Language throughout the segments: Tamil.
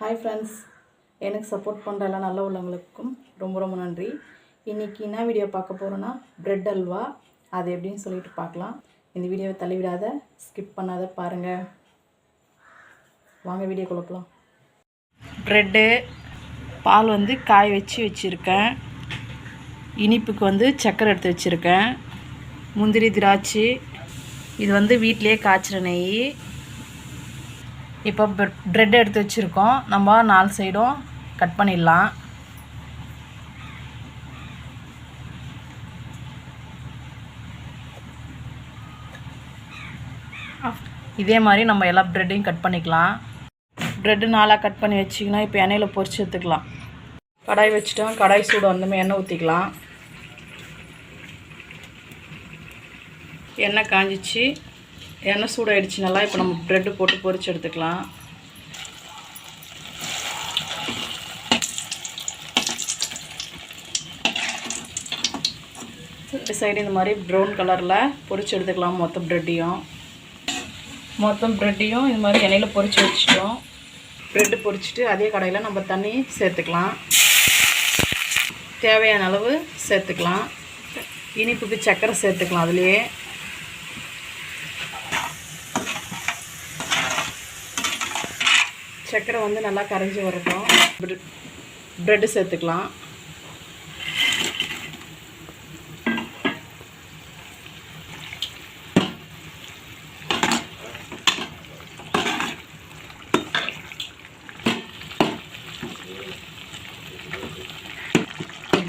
ஹாய் ஃப்ரெண்ட்ஸ் எனக்கு சப்போர்ட் பண்ணுற எல்லா நல்ல உள்ளவங்களுக்கும் ரொம்ப ரொம்ப நன்றி. இன்றைக்கி என்ன வீடியோ பார்க்க போகிறோன்னா ப்ரெட் அல்வா. அது எப்படின்னு சொல்லிட்டு பார்க்கலாம். இந்த வீடியோவை தள்ளிவிடாத ஸ்கிப் பண்ணாத பாருங்கள் வாங்க வீடியோ குழப்பலாம் ப்ரெட்டு பால் வந்து காய வச்சு வச்சுருக்கேன். இனிப்புக்கு வந்து சக்கரை எடுத்து வச்சுருக்கேன். முந்திரி திராட்சை இது வந்து வீட்டிலேயே காய்ச்சிற நெய். இப்போ ப்ரெட் எடுத்து வச்சுருக்கோம். நம்ம நாலு சைடும் கட் பண்ணிடலாம். இதே மாதிரி நம்ம எல்லா ப்ரெட்டையும் கட் பண்ணிக்கலாம். ப்ரெட்டு நாலாக கட் பண்ணி வச்சிங்கன்னா இப்போ எண்ணெயில் பொறிச்சு எடுத்துக்கலாம். கடாய் வச்சுட்டோம். கடாய் சூடு வந்தமே எண்ணெய் ஊற்றிக்கலாம் எண்ணெய் காஞ்சிச்சு. எண்ணெய் சூடாயிடுச்சு நல்லா இப்போ நம்ம ப்ரெட்டு போட்டு பொரிச்சு எடுத்துக்கலாம். இந்த சைடு இந்த மாதிரி ப்ரௌன் கலரில் பொரிச்சு எடுத்துக்கலாம் மொத்த ப்ரெட்டையும் மொத்தம் ப்ரெட்டையும் இது மாதிரி எண்ணெயில் பொறிச்சு வச்சுட்டோம். ப்ரெட்டு பொரிச்சிட்டு அதே கடையில் நம்ம தண்ணி சேர்த்துக்கலாம். தேவையான அளவு சேர்த்துக்கலாம். இனிப்புக்கு சர்க்கரை சேர்த்துக்கலாம் அதுலேயே. சர்க்கரை வந்து நல்லா கரைஞ்சி வரட்டும். ப்ரெட்டு சேர்த்துக்கலாம்.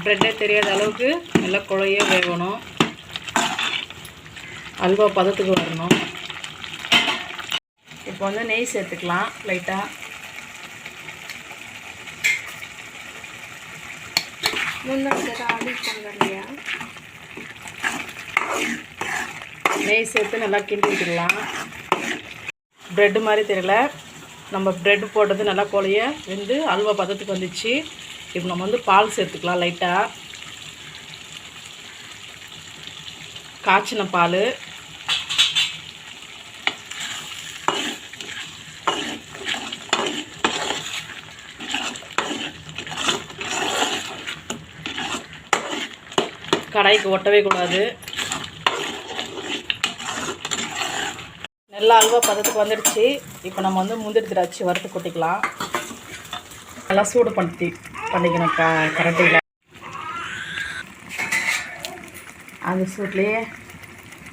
ப்ரெட்டே தெரியாத அளவுக்கு நல்லா குழைய வேகணும். அல்வா பதத்துக்கு வரணும். இப்போ வந்து நெய் சேர்த்துக்கலாம் லைட்டாக நெய் சேர்த்து நல்லா கிண்டி விட்டுக்கலாம் ப்ரெட்டு மாதிரி தெரியல. நம்ம ப்ரெட் போட்டது நல்லா கோழைய வெந்து அல்வா பதத்துக்கு வந்துச்சு. இப்போ நம்ம வந்து பால் சேர்த்துக்கலாம் லைட்டாக காய்ச்சின பால். கடாய்க்கு ஒட்டவே கூடாது. நல்லா அல்வா பதத்துக்கு வந்துடுச்சு. இப்போ நம்ம வந்து முந்திரி திராட்சை வறுத்து கொட்டிக்கலாம். நல்லா சூடு பண்ணி பண்ணிக்கணும் க கரண்டியில். அந்த சூட்லேயே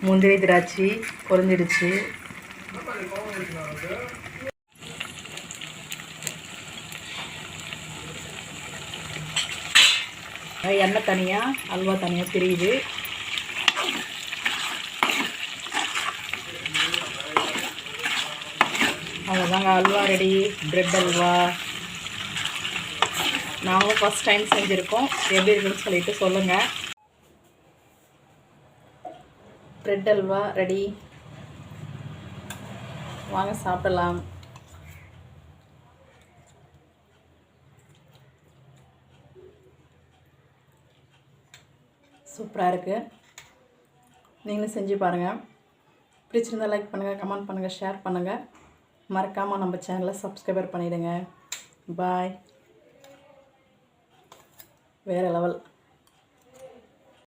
முந்திரி திராட்சை பொரிஞ்சிடுச்சு. எண்ணெய் தனியாக அல்வா தனியாக தெரியுது அவ்வளோதாங்க அல்வா ரெடி ப்ரெட் அல்வா. நாங்களும் ஃபஸ்ட் டைம் செஞ்சுருக்கோம். எப்படி இருக்குன்னு சொல்லிட்டு சொல்லுங்கள் ப்ரெட் அல்வா ரெடி வாங்க சாப்பிடலாம். சூப்பராக இருக்குது நீங்களும் செஞ்சு பாருங்கள் பிடிச்சிருந்தால் லைக் பண்ணுங்கள் கமெண்ட் பண்ணுங்கள் ஷேர் பண்ணுங்கள் மறக்காமல் நம்ம சேனலை சப்ஸ்கிரைபர் பண்ணிவிடுங்க பாய் வேறு லெவல்